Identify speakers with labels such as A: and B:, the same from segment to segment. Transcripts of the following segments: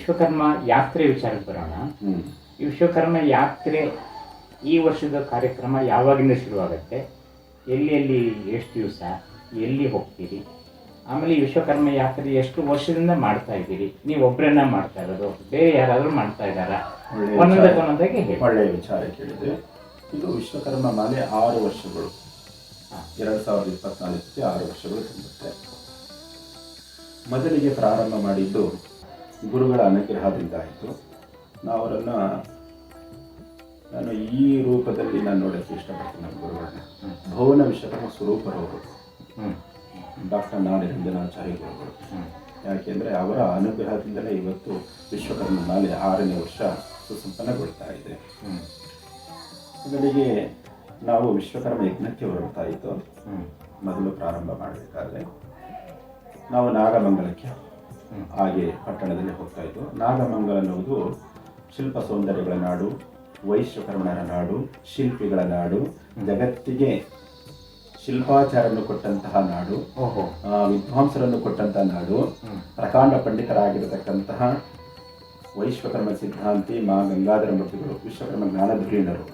A: ವಿಶ್ವಕರ್ಮ ಯಾತ್ರೆ ವಿಚಾರಕ್ಕೆ ಬರೋಣ. ಈ ವಿಶ್ವಕರ್ಮ ಯಾತ್ರೆ ಈ ವರ್ಷದ ಕಾರ್ಯಕ್ರಮ ಯಾವಾಗಿಂದ ಶುರುವಾಗುತ್ತೆ? ಎಲ್ಲಿ ಎಲ್ಲಿ ಎಷ್ಟು ದಿವಸ ಎಲ್ಲಿ ಹೋಗ್ತೀರಿ? ಆಮೇಲೆ ಈ ವಿಶ್ವಕರ್ಮ ಯಾತ್ರೆ ಎಷ್ಟು ವರ್ಷದಿಂದ ಮಾಡ್ತಾ ಇದ್ದೀರಿ? ನೀವು ಒಬ್ಬರನ್ನ ಮಾಡ್ತಾ ಇರೋದು ಬೇರೆ ಯಾರಾದರೂ ಮಾಡ್ತಾ ಇದ್ದಾರಾ? ಒಂದೊಂದಕ್ಕೆ
B: ಒಳ್ಳೆಯ ವಿಚಾರ ಕೇಳಿದೆ ಇದು ವಿಶ್ವಕರ್ಮ ಮಾಲೆ ಆರು ವರ್ಷಗಳು. ಎರಡು ಸಾವಿರದ ಇಪ್ಪತ್ನಾಲ್ಕಕ್ಕೆ ಆರು ವರ್ಷಗಳು ತುಂಬುತ್ತೆ. ಮೊದಲಿಗೆ ಪ್ರಾರಂಭ ಮಾಡಿದ್ದು ಗುರುಗಳ ಅನುಗ್ರಹದಿಂದ ಆಯಿತು ನಾವು ಅವರನ್ನು ನಾನು ಈ ರೂಪದಲ್ಲಿ ನಾನು ನೋಡೋಕ್ಕೆ ಇಷ್ಟಪಡ್ತೀನಿ ನಮ್ಮ ಗುರುಗಳನ್ನ. ಭುವನ ವಿಶ್ವಕರ್ಮ ಸ್ವರೂಪರವರು
A: ಹ್ಞೂ
B: ಡಾಕ್ಟರ್ ನಾಡಿ ಗುರುಗಳು. ಯಾಕೆಂದರೆ ಅವರ ಅನುಗ್ರಹದಿಂದಲೇ ಇವತ್ತು ವಿಶ್ವಕರ್ಮ ಮಾಲೆ ಆರನೇ ವರ್ಷ ಸುಸಂಪನ್ನಗೊಳ್ತಾ ಇದೆ. ಮೊದಲಿಗೆ ನಾವು ವಿಶ್ವಕರ್ಮ ಯಜ್ಞಕ್ಕೆ ಹೊರಡ್ತಾ ಇತ್ತು ಮೊದಲು ಪ್ರಾರಂಭ ಮಾಡಬೇಕಾದ್ರೆ ನಾವು ನಾಗಮಂಗಲಕ್ಕೆ. ಹಾಗೆ ಪಟ್ಟಣದಲ್ಲಿ ಹೋಗ್ತಾ ಇತ್ತು ನಾಗಮಂಗಲ ಅನ್ನುವುದು ಶಿಲ್ಪ ಸೌಂದರ್ಯಗಳ ನಾಡು ವೈಶ್ವಕರ್ಮಣರ ನಾಡು ಶಿಲ್ಪಿಗಳ ನಾಡು ಜಗತ್ತಿಗೆ ಶಿಲ್ಪಾಚಾರನ್ನು ಕೊಟ್ಟಂತಹ ನಾಡು
A: ಓಹೋ.
B: ವಿದ್ವಾಂಸರನ್ನು ಕೊಟ್ಟಂತಹ ನಾಡು ಪ್ರಕಾಂಡ ಪಂಡಿತರಾಗಿರತಕ್ಕಂತಹ ವೈಶ್ವಕರ್ಮ ಸಿದ್ಧಾಂತಿ ಮಾ ಗಂಗಾಧರ ಮೂರ್ತಿಗಳು ವಿಶ್ವಕರ್ಮ ಜ್ಞಾನಧುರೀಣರು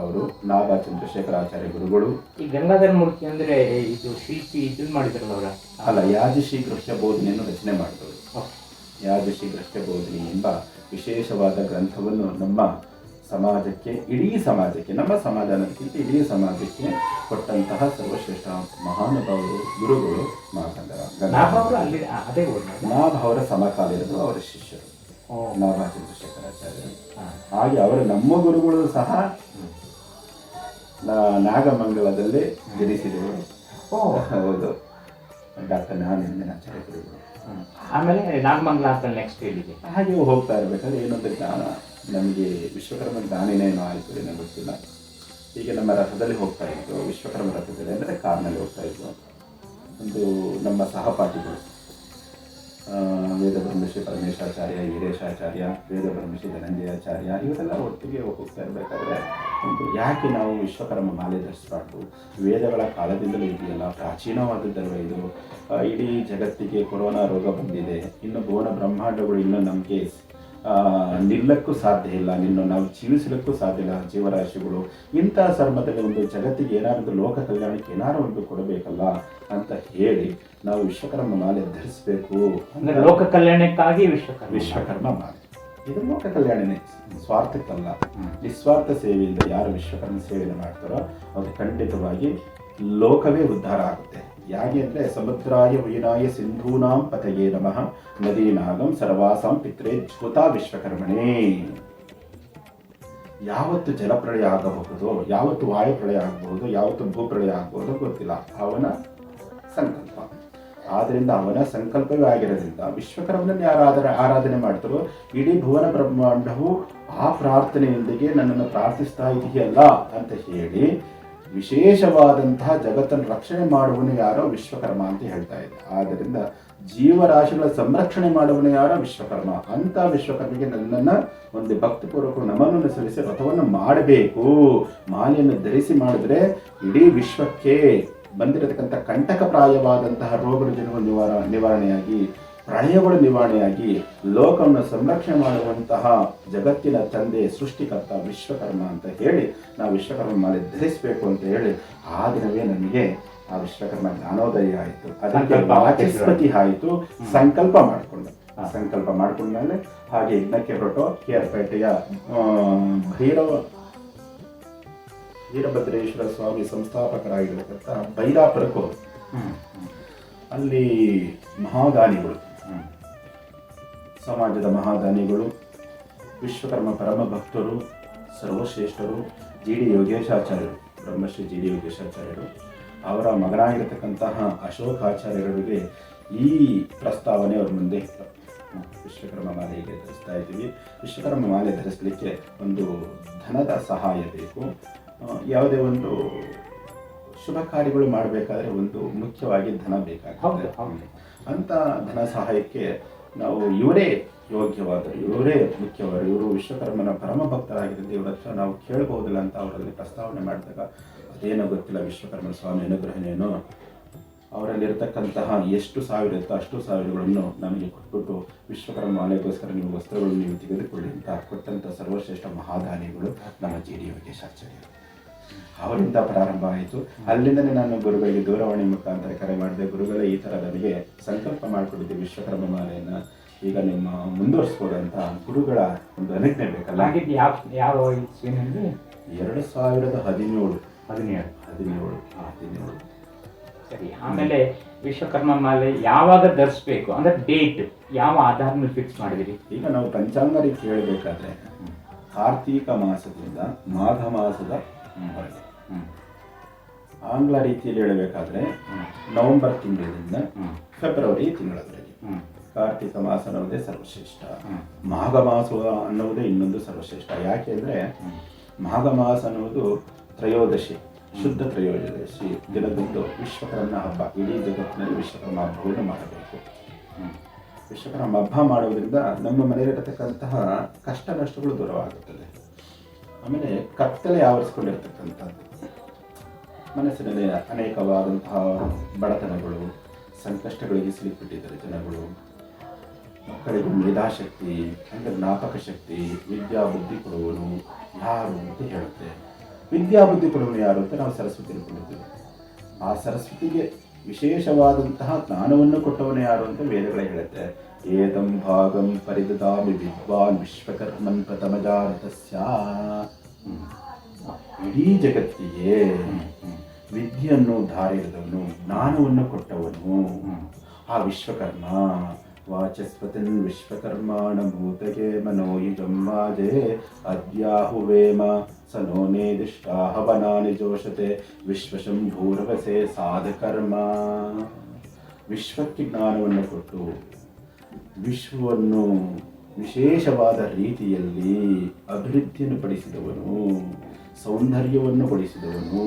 B: ಅವರು ನಾಭಾ ಚಂದ್ರಶೇಖರ ಆಚಾರ್ಯ ಗುರುಗಳು.
A: ಈ ಗಂಗಾಧರ ಮೂರ್ತಿ ಅಂದ್ರೆ ಇದು ಶಿಲ್ಪಿ ಇದನ್ನ ಮಾಡಿದ್ರಲ್ಲ ಅವರ?
B: ಅಲ್ಲ ಯಾಜಶಿ ಗೃಹ್ಯ ಬೋಧನೆಯನ್ನು ರಚನೆ ಮಾಡಿದವರು. ಯಾಜಶಿ ಗೃಹ್ಯ ಬೋಧನೆ ಎಂಬ ವಿಶೇಷವಾದ ಗ್ರಂಥವನ್ನು ನಮ್ಮ ಸಮಾಜಕ್ಕೆ ಇಡೀ ಸಮಾಜಕ್ಕೆ ನಮ್ಮ ಸಮಾಜ ಅನ್ನೋದಕ್ಕಿಂತ ಇಡೀ ಸಮಾಜಕ್ಕೆ ಕೊಟ್ಟಂತಹ ಸರ್ವಶ್ರೇಷ್ಠ ಮಹಾನುಭಾವರು ಗುರುಗಳು
A: ಊರ್ನ
B: ನಾಭ ಅವರ ಸಮಕಾಲೀನರು ಅವರ ಶಿಷ್ಯರು. ನಾಭ ಚಂದ್ರಶೇಖರಾಚಾರ್ಯರು. ಹಾಗೆ ಅವರ ನಮ್ಮ ಗುರುಗಳು ಸಹ ನಾಗಮಂಗಲದಲ್ಲಿ
A: ಜನಿಸಿದರು
B: ಹೌದು. ಡಾಕ್ಟರ್ ನಾಗೇಂದ್ರಾಚಾರ್ಯ ಗುರುಗಳು.
A: ಆಮೇಲೆ ನಾಗಮಂಗಲ ಅಂತ ನೆಕ್ಸ್ಟ್ ಹೇಳಿದೆ
B: ಹಾಗೆ ಹೋಗ್ತಾ ಇರಬೇಕಾದ್ರೆ ಏನೊಂದು ಜ್ಞಾನ. ನಮಗೆ ವಿಶ್ವಕರ್ಮ ಜ್ಞಾನೇನೇನೋ ಆಯಿತು ಏನೋ ಗೊತ್ತಿಲ್ಲ. ಈಗ ನಮ್ಮ ರಥದಲ್ಲಿ ಹೋಗ್ತಾ ಇದ್ದು ವಿಶ್ವಕರ್ಮ ರಥದಲ್ಲಿ ಅಂದರೆ ಕಾರ್ನಲ್ಲಿ ಹೋಗ್ತಾ ಇದ್ದು ಒಂದು ನಮ್ಮ ಸಹಪಾಠಿಗಳು. ವೇದ ಬ್ರಹ್ಮಶ್ರೀ ಪರಮೇಶಾಚಾರ್ಯ ವೀರೇಶಾಚಾರ್ಯ ವೇದ ಬ್ರಹ್ಮಶ್ರೀ ಧನಂಜಯಾಚಾರ್ಯ ಇವರೆಲ್ಲ ಒಟ್ಟಿಗೆ ಹೋಗ್ತಾ ಇರಬೇಕಾದ್ರೆ ಒಂದು ಯಾಕೆ ನಾವು ವಿಶ್ವಕರ್ಮ ಮಾಲೆ ಧರಿಸಬಾರ್ದು? ವೇದಗಳ ಕಾಲದಿಂದಲೂ ಇದೆಯಲ್ಲ ಪ್ರಾಚೀನವಾದದ್ದಲ್ವ ಇದು? ಇಡೀ ಜಗತ್ತಿಗೆ ಕೊರೋನಾ ರೋಗ ಬಂದಿದೆ, ಇನ್ನು ಭುವನ ಬ್ರಹ್ಮಾಂಡಗಳು ಇನ್ನೂ ನಮಗೆ ನಿಲ್ಲಕ್ಕೂ ಸಾಧ್ಯ ಇಲ್ಲ ನಿನ್ನ ನಾವು ಜೀವಿಸಲಿಕ್ಕೂ ಸಾಧ್ಯ ಇಲ್ಲ ಜೀವರಾಶಿಗಳು. ಇಂತಹ ಸರ್ಮದಲ್ಲಿ ಒಂದು ಜಗತ್ತಿಗೆ ಏನಾದ್ರು ಲೋಕ ಕಲ್ಯಾಣಕ್ಕೆ ಏನಾರು ಒಂದು ಕೊಡಬೇಕಲ್ಲ ಅಂತ ಹೇಳಿ ನಾವು ವಿಶ್ವಕರ್ಮ ಮಾಲೆ ಧರಿಸಬೇಕು.
A: ಅಂದ್ರೆ ಲೋಕ ಕಲ್ಯಾಣಕ್ಕಾಗಿ ವಿಶ್ವಕರ್ಮ
B: ವಿಶ್ವಕರ್ಮ ಮಾಲೆ. ಇದು ಲೋಕ ಕಲ್ಯಾಣನೇ ಸ್ವಾರ್ಥಕ್ಕಲ್ಲ. ನಿಸ್ವಾರ್ಥ ಸೇವೆಯಿಂದ ಯಾರು ವಿಶ್ವಕರ್ಮ ಸೇವೆಯನ್ನು ಮಾಡ್ತಾರೋ ಅದು ಖಂಡಿತವಾಗಿ ಲೋಕವೇ ಉದ್ಧಾರ ಆಗುತ್ತೆ. ಯಾಕೆ ಅಂದರೆ ಸಮುದ್ರಾಯ ವೈರಾಯ ಸಿಂಧೂನಾಂ ಪತಯೇ ನಮಃ ನದೀನಾಗಂ ಸರ್ವಾಸಾಂ ಪಿತ್ರೆ ಜ್ಯೋತಾ ವಿಶ್ವಕರ್ಮಣೇ ಯಾವತ್ತು ಜಲಪ್ರಳಯ ಆಗಬಹುದು, ಯಾವತ್ತು ವಾಯುಪ್ರಳಯ ಆಗಬಹುದು, ಯಾವತ್ತು ಭೂಪ್ರಳಯ ಆಗಬಹುದು ಗೊತ್ತಿಲ್ಲ. ಅವನ ಸಂಕಲ್ಪ. ಆದ್ದರಿಂದ ಅವನ ಸಂಕಲ್ಪವೇ ಆಗಿರೋದ್ರಿಂದ ವಿಶ್ವಕರ್ಮನನ್ನು ಯಾರಾದರೆ ಆರಾಧನೆ ಮಾಡ್ತಾರೋ, ಇಡೀ ಭುವನ ಬ್ರಹ್ಮಾಂಡವು ಆ ಪ್ರಾರ್ಥನೆಯೊಂದಿಗೆ ನನ್ನನ್ನು ಪ್ರಾರ್ಥಿಸ್ತಾ ಇದೆಯಲ್ಲ ಅಂತ ಹೇಳಿ ವಿಶೇಷವಾದಂತಹ ಜಗತ್ತನ್ನು ರಕ್ಷಣೆ ಮಾಡುವನು ಯಾರೋ ವಿಶ್ವಕರ್ಮ ಅಂತ ಹೇಳ್ತಾ ಇದೆ. ಆದ್ದರಿಂದ ಜೀವರಾಶಿಗಳ ಸಂರಕ್ಷಣೆ ಮಾಡುವನು ಯಾರೋ ವಿಶ್ವಕರ್ಮ. ಅಂತ ವಿಶ್ವಕರ್ಮಿಗೆ ನನ್ನನ್ನ ಒಂದು ಭಕ್ತಿಪೂರ್ವಕ ನಮನನ್ನು ಸಲ್ಲಿಸಿ ವ್ರತವನ್ನು ಮಾಡಬೇಕು. ಮಾಲೆಯನ್ನು ಧರಿಸಿ ಮಾಡಿದ್ರೆ ಇಡೀ ವಿಶ್ವಕ್ಕೆ ಬಂದಿರತಕ್ಕಂಥ ಕಂಟಕಪ್ರಾಯವಾದಂತಹ ರೋಗ ನಿವಾರ ನಿವಾರಣೆಯಾಗಿ ಪ್ರಳಯಗಳು ನಿವಾರಣೆಯಾಗಿ ಲೋಕವನ್ನು ಸಂರಕ್ಷಣೆ ಮಾಡುವಂತಹ ಜಗತ್ತಿನ ತಂದೆ ಸೃಷ್ಟಿಕರ್ತ ವಿಶ್ವಕರ್ಮ ಅಂತ ಹೇಳಿ ನಾವು ವಿಶ್ವಕರ್ಮ ಮಾಲೆ ಧರಿಸಬೇಕು ಅಂತ ಹೇಳಿ ಆ ದಿನವೇ ನನಗೆ ಆ ವಿಶ್ವಕರ್ಮ ಜ್ಞಾನೋದಯ ಆಯಿತು. ಅದಕ್ಕೆ ವಾಚಸ್ಪತಿ ಆಯಿತು. ಸಂಕಲ್ಪ ಮಾಡಿಕೊಂಡ.
A: ಆ
B: ಸಂಕಲ್ಪ ಮಾಡ್ಕೊಂಡ್ಮೇಲೆ ಹಾಗೆ ಯಜ್ಞಕ್ಕೆ ಹೊರಟು ಕೇರ್ಪೇಟೆಯ ಪೇಟೆಯ ಭೈರವ ವೀರಭದ್ರೇಶ್ವರ ಸ್ವಾಮಿ ಸಂಸ್ಥಾಪಕರಾಗಿರತಕ್ಕಂಥ ಬೈರಾಪುರಕ್ಕೆ. ಅಲ್ಲಿ ಮಹಾದಾನಿಗಳು. ಸಮಾಜದ ಮಹಾದಾನಿಗಳು, ವಿಶ್ವಕರ್ಮ ಪರಮ ಭಕ್ತರು ಸರ್ವಶ್ರೇಷ್ಠರು, ಜಿ ಡಿ ಯೋಗೇಶಾಚಾರ್ಯರು, ಬ್ರಹ್ಮಶ್ರೀ ಜಿ ಡಿ ಯೋಗೇಶಾಚಾರ್ಯರು, ಅವರ ಮಗನಾಗಿರತಕ್ಕಂತಹ ಅಶೋಕಾಚಾರ್ಯರಿಗೆ ಈ ಪ್ರಸ್ತಾವನೆ ಅವ್ರ ಮುಂದೆ ವಿಶ್ವಕರ್ಮ ಮಾಲೆಗೆ ಧರಿಸ್ತಾ ಇದ್ದೀವಿ. ವಿಶ್ವಕರ್ಮ ಮಾಲೆ ಧರಿಸಲಿಕ್ಕೆ ಒಂದು ಧನದ ಸಹಾಯ ಬೇಕು. ಯಾವುದೇ ಒಂದು ಶುಭ ಕಾರ್ಯಗಳು ಮಾಡಬೇಕಾದ್ರೆ ಒಂದು ಮುಖ್ಯವಾಗಿ ಧನ
A: ಬೇಕಾಗ್ತದೆ.
B: ಅಂತ ಧನ ಸಹಾಯಕ್ಕೆ ನಾವು ಇವರೇ ಯೋಗ್ಯವಾದರು ಇವರೇ ಮುಖ್ಯವಾದರು ಇವರು ವಿಶ್ವಕರ್ಮನ ಪರಮ ಭಕ್ತರಾಗಿದ್ದ ದೇವರ ಹತ್ರ ನಾವು ಕೇಳಬಹುದಿಲ್ಲ ಅಂತ ಅವರಲ್ಲಿ ಪ್ರಸ್ತಾವನೆ ಮಾಡಿದಾಗ ಅದೇನೋ ಗೊತ್ತಿಲ್ಲ ವಿಶ್ವಕರ್ಮನ ಸ್ವಾಮಿ ಅನುಗ್ರಹನೇನೋ ಅವರಲ್ಲಿರ್ತಕ್ಕಂತಹ ಎಷ್ಟು ಸಾವಿರ ಇರುತ್ತೋ ಅಷ್ಟು ಸಾವಿರಗಳನ್ನು ನಮಗೆ ಕೊಟ್ಬಿಟ್ಟು ವಿಶ್ವಕರ್ಮ ಅನೇಕೋಸ್ಕರ ನಿಮ್ಮ ವಸ್ತ್ರಗಳನ್ನು ನೀವು ತೆಗೆದುಕೊಳ್ಳಿ ಅಂತ ಕೊಟ್ಟಂಥ ಸರ್ವಶ್ರೇಷ್ಠ ಮಹಾದಾನಿಗಳು ನಮ್ಮ ಜಿ ಡಿ ಯೋಗೇಶಾಚಾರ್ಯರು ಅವರಿಂದ ಪ್ರಾರಂಭ ಆಯಿತು. ಅಲ್ಲಿಂದನೇ ನಾನು ಗುರುಗಳಿಗೆ ದೂರವಾಣಿ ಮುಖಾಂತರ ಕರೆ ಮಾಡಿದೆ. ಗುರುಗಳೇ ಈ ಥರ ನನಗೆ ಸಂಕಲ್ಪ ಮಾಡಿಕೊಂಡಿದ್ದೆ ವಿಶ್ವಕರ್ಮ ಮಾಲೆಯನ್ನು. ಈಗ ನಿಮ್ಮ ಮುಂದುವರಿಸ್ಬೋದಂತ ಗುರುಗಳ ಒಂದು ಅನುಜ್ಞೆ ಬೇಕಲ್ಲ?
A: ಯಾವ ಯಾವ ಏನಂದರೆ
B: ಎರಡು ಸಾವಿರದ ಹದಿನೇಳು.
A: ಹದಿನೇಳು.
B: ಹದಿನೇಳು ಹದಿನೇಳು.
A: ಸರಿ ಆಮೇಲೆ ವಿಶ್ವಕರ್ಮ ಮಾಲೆ ಯಾವಾಗ ಧರಿಸ್ಬೇಕು? ಅಂದ್ರೆ ಡೇಟ್ ಯಾವ ಆಧಾರ ಮೇಲೆ ಫಿಕ್ಸ್ ಮಾಡಿದಿರಿ
B: ಈಗ ನಾವು ಪಂಚಾಂಗ ರೀತಿ ಹೇಳಬೇಕಾದ್ರೆ ಕಾರ್ತೀಕ ಮಾಸದಿಂದ ಮಾಘ ಮಾಸದ ಹೊರಗೆ ಆಂಗ್ಲ ರೀತಿಯಲ್ಲಿ ಹೇಳಬೇಕಾದ್ರೆ ನವೆಂಬರ್ ತಿಂಗಳಿಂದ ಫೆಬ್ರವರಿ ತಿಂಗಳವರೆಗೆ. ಕಾರ್ತಿಕ ಮಾಸ ಅನ್ನೋದೇ ಸರ್ವಶ್ರೇಷ್ಠ. ಮಾಘ ಮಾಸ ಅನ್ನೋದೇ ಇನ್ನೊಂದು ಸರ್ವಶ್ರೇಷ್ಠ. ಯಾಕೆ
A: ಅಂದ್ರೆ
B: ಮಾಘ ಮಾಸ ಅನ್ನೋದು ತ್ರಯೋದಶಿ ಶುದ್ಧ ತ್ರಯೋದಶಿ ದಿನದಂದು ವಿಶ್ವಕರ್ಮ ಹಬ್ಬ. ಇಡೀ ಜಗತ್ತಿನಲ್ಲಿ ವಿಶ್ವಕರ್ಮ ಹಬ್ಬವನ್ನು ಮಾಡಬೇಕು. ವಿಶ್ವಕರ್ಮ ಹಬ್ಬ ಮಾಡುವುದರಿಂದ ನಮ್ಮ ಮನೆಯಲ್ಲಿರತಕ್ಕಂತಹ ಕಷ್ಟ ನಷ್ಟಗಳು ದೂರವಾಗುತ್ತದೆ. ಆಮೇಲೆ ಕತ್ತಲೆ ಆವರಿಸ್ಕೊಂಡಿರ್ತಕ್ಕಂಥದ್ದು. ಮನಸ್ಸಿನಲ್ಲಿ ಅನೇಕವಾದಂತಹ ಬಡತನಗಳು ಸಂಕಷ್ಟಗಳಿಗೆ ಸಿಲುಕಿಬಿಟ್ಟಿದ್ದಾರೆ ಜನಗಳು. ಮಕ್ಕಳಿಗೂ ಮೇಧಾಶಕ್ತಿ, ಅಂದರೆ ಜ್ಞಾಪಕ ಶಕ್ತಿ, ವಿದ್ಯಾ ಬುದ್ಧಿ ಕೊಡುವನು ಯಾರು ಅಂತ ಹೇಳುತ್ತೆ. ವಿದ್ಯಾ ಬುದ್ಧಿ ಕೊಡುವನು ಯಾರು ಅಂತ ನಾವು ಸರಸ್ವತಿ ಅನ್ಕೊಂಡಿದ್ದೇವೆ ಆ ಸರಸ್ವತಿಗೆ ವಿಶೇಷವಾದಂತಹ ಜ್ಞಾನವನ್ನು ಕೊಟ್ಟವನೇ ಯಾರು ಅಂತ ವೇದಗಳೇ ಹೇಳುತ್ತೆ. ಏತಂ ಭಾಗಂ ಪರಿದಾಮಿ ವಿದ್ವಾನ್ ವಿಶ್ವಕರ್ಮನ್ ಪ್ರಥಮಜಾತಸ್ಯ ಇಡೀ ಜಗತ್ತಿಗೆ ವಿದ್ಯೆಯನ್ನು ಧಾರಿಸಿದವನು ಜ್ಞಾನವನ್ನು ಕೊಟ್ಟವನು. ಆ ವಿಶ್ವಕರ್ಮ ಭೂತಗೆ ಮನೋಯುಜಂ ವಾಜೆ ಅದ್ಯಾಹುವೇಮ ಸ ನೋ ನೇದಿಷ್ಟಾ ಹವನಾನಿ ಜೋಷತೆ, ವಿಶ್ವಶಂಭೂರವಸೆ ಸಾಧಕರ್ಮ. ವಿಶ್ವಕ್ಕೆ ಜ್ಞಾನವನ್ನು ಕೊಟ್ಟು, ವಿಶ್ವವನ್ನು ವಿಶೇಷವಾದ ರೀತಿಯಲ್ಲಿ ಅಭಿವೃದ್ಧಿಯನ್ನು ಪಡಿಸಿದವನು, ಸೌಂದರ್ಯವನ್ನು ಪಡಿಸಿದವನು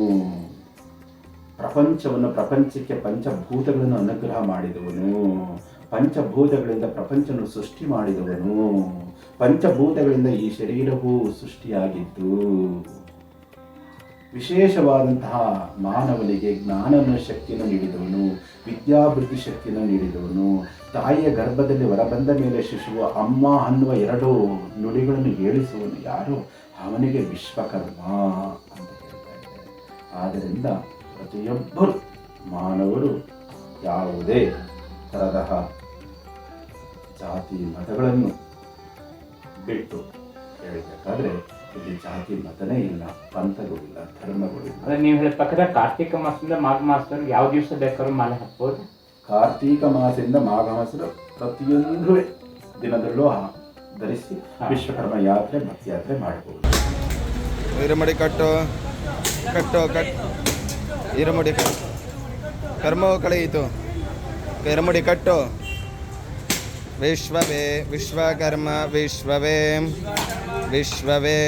B: ಪ್ರಪಂಚವನ್ನು ಪ್ರಪಂಚಕ್ಕೆ ಪಂಚಭೂತಗಳನ್ನು ಅನುಗ್ರಹ ಮಾಡಿದವನು. ಪಂಚಭೂತಗಳಿಂದ ಪ್ರಪಂಚವನ್ನು ಸೃಷ್ಟಿ ಮಾಡಿದವನು. ಪಂಚಭೂತಗಳಿಂದ ಈ ಶರೀರವು ಸೃಷ್ಟಿಯಾಗಿದ್ದು, ವಿಶೇಷವಾದಂತಹ ಮಾನವನಿಗೆ ಜ್ಞಾನನ ಶಕ್ತಿಯನ್ನು ನೀಡಿದವನು ವಿದ್ಯಾಭಿವೃದ್ಧಿ ಶಕ್ತಿಯನ್ನು ನೀಡಿದವನು, ತಾಯಿಯ ಗರ್ಭದಲ್ಲಿ ಹೊರಬಂದ ಮೇಲೆ ಶಿಶುವ ಅಮ್ಮ ಅನ್ನುವ ಎರಡು ನುಡಿಗಳನ್ನು ಹೇಳಿಸುವನು ಯಾರು? ಅವನಿಗೆ ವಿಶ್ವಕರ್ಮ ಅಂತ ಹೇಳ್ತಾರೆ ಆದ್ದರಿಂದ ಪ್ರತಿಯೊಬ್ಬರು ಮಾನವರು ಯಾವುದೇ ತರಹ ಜಾತಿ ಮತಗಳನ್ನು ಬಿಟ್ಟು ಹೇಳಬೇಕಾದ್ರೆ ಇಲ್ಲಿ ಜಾತಿ ಮತನೇ ಇಲ್ಲ ಪಂಥಗಳಿಲ್ಲ ಧರ್ಮಗಳಿಲ್ಲ
A: ಅಂದ್ರೆ ನೀವು ಹೇಳಿದ ಪಕ್ಕದ ಕಾರ್ತಿಕ ಮಾಸದಿಂದ ಮಾಘ ಮಾಸದವ್ರು ಯಾವ ದಿವಸ ಬೇಕಾದ್ರೂ ಮಾಲೆ ಹಾಕ್ಬೋದು.
B: ಕಾರ್ತೀಕ ಮಾಸದಿಂದ ಮಾಘ ಮಾಸದ ಪ್ರತಿಯೊಂದು ದಿನದಲ್ಲೂ ಆ ಧರಿಸಿ ವಿಶ್ವಕರ್ಮ ಯಾತ್ರೆ ಭಕ್ತಿ ಯಾತ್ರೆ ಮಾಡಬಹುದು
C: ಇರಮಡಿ ಕಟ್ಟು ಕಟ್ಟು ಕಟ್. ಇರಮಡಿ ಕಟ್ಟು ಕರ್ಮವು ಕಳೆಯಿತು. ಇರಮಡಿ ಕಟ್ಟು. विश्ववे विश्वकर्म विश्ववे विश्ववे।